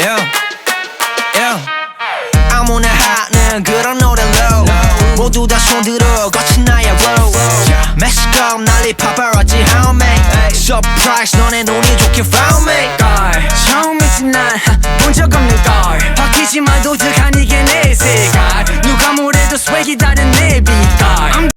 yeah, yeah. 아무나 하는 그런 노래로 모두 다 손들어 거친 나의 road 멕시코 난리 파파라치 how me surprise 너네 눈이 좋게 found me. 걸 처음이지 난본적 없는 걸. 바뀌지 말 도둑한 이게 내 색깔 누가 뭐래도 스웩이 다른 내 빛깔.